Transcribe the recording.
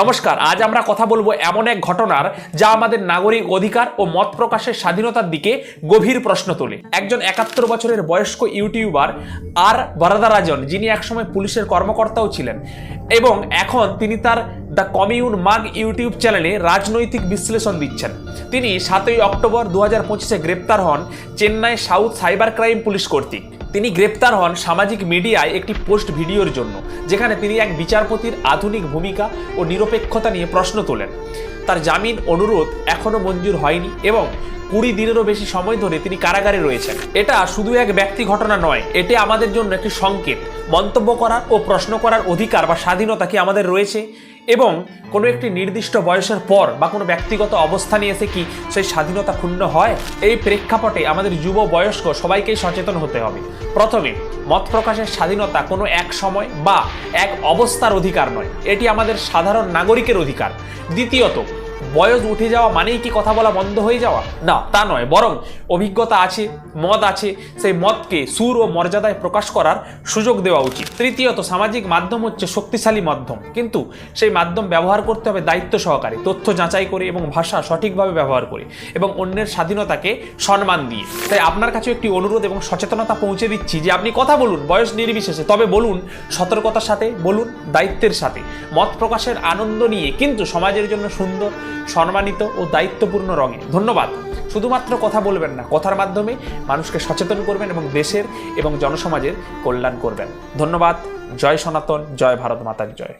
নমস্কার, আজ আমরা কথা বলব এমন এক ঘটনার যা আমাদের নাগরিক অধিকার ও মত প্রকাশের স্বাধীনতার দিকে গভীর প্রশ্ন তোলে। একজন একাত্তর বছরের বয়স্ক ইউটিউবার আর বরাদারাজন, যিনি একসময় পুলিশের কর্মকর্তাও ছিলেন এবং এখন তিনি তার দ্য কমিউন মাগ ইউটিউব চ্যানেলে রাজনৈতিক বিশ্লেষণ দিচ্ছেন। তিনি সাতই অক্টোবর দু হাজার পঁচিশে গ্রেপ্তার হন Chennai south cyber crime police কর্তৃক। তিনি গ্রেপ্তার হন সামাজিক মিডিয়ায় একটি পোস্ট ভিডিওর জন্য, যেখানে তিনি এক বিচারপতির আধুনিক ভূমিকা ও নিরপেক্ষতা নিয়ে প্রশ্ন তোলেন। তার জামিন অনুরোধ এখনও মঞ্জুর হয়নি এবং কুড়ি দিনেরও বেশি সময় ধরে তিনি কারাগারে রয়েছেন। এটা শুধু এক ব্যক্তি ঘটনা নয়, এটি আমাদের জন্য একটি সংকেত। মন্তব্য করার ও প্রশ্ন করার অধিকার বা স্বাধীনতা কি আমাদের রয়েছে? এবং কোনো একটি নির্দিষ্ট বয়সের পর বা কোনো ব্যক্তিগত অবস্থানে এসে কি সেই স্বাধীনতা ক্ষুণ্ণ হয়? এই প্রেক্ষাপটে আমাদের যুব বয়স্ক সবাইকেই সচেতন হতে হবে। প্রথমে, মত প্রকাশের স্বাধীনতা কোনো এক সময় বা এক অবস্থার অধিকার নয়। এটি আমাদের সাধারণ নাগরিকের অধিকার। দ্বিতীয়ত বয়স উঠে যাওয়া মানেই কি কথা বলা বন্ধ হয়ে যাওয়া? না, তা নয়, বরং অভিজ্ঞতা আছে, মত আছে, সেই মতকে সুর ও মর্যাদায় প্রকাশ করার সুযোগ দেওয়া উচিত। তৃতীয়ত, সামাজিক মাধ্যম হচ্ছে শক্তিশালী মাধ্যম। কিন্তু সেই মাধ্যম ব্যবহার করতে হবে দায়িত্ব সহকারে, তথ্য যাচাই করে এবং ভাষা সঠিকভাবে ব্যবহার করে এবং অন্যের স্বাধীনতাকে সম্মান দিয়ে। তাই আপনার কাছে একটি অনুরোধ এবং সচেতনতা পৌঁছে দিচ্ছি যে আপনি কথা বলুন, বয়স নির্বিশেষে। তবে বলুন, সতর্কতার সাথে, বলুন, দায়িত্বের সাথে। মত প্রকাশের আনন্দ নিয়ে, কিন্তু সমাজের জন্য সুন্দর সম্মানিত ও দায়িত্বপূর্ণ রঙে। ধন্যবাদ। শুধুমাত্র কথা বলবেন না, কথার মাধ্যমে মানুষকে সচেতন করবেন এবং দেশের এবং জনসমাজের কল্যাণ করবেন। ধন্যবাদ। জয় সনাতন, জয় ভারত মাতার জয়।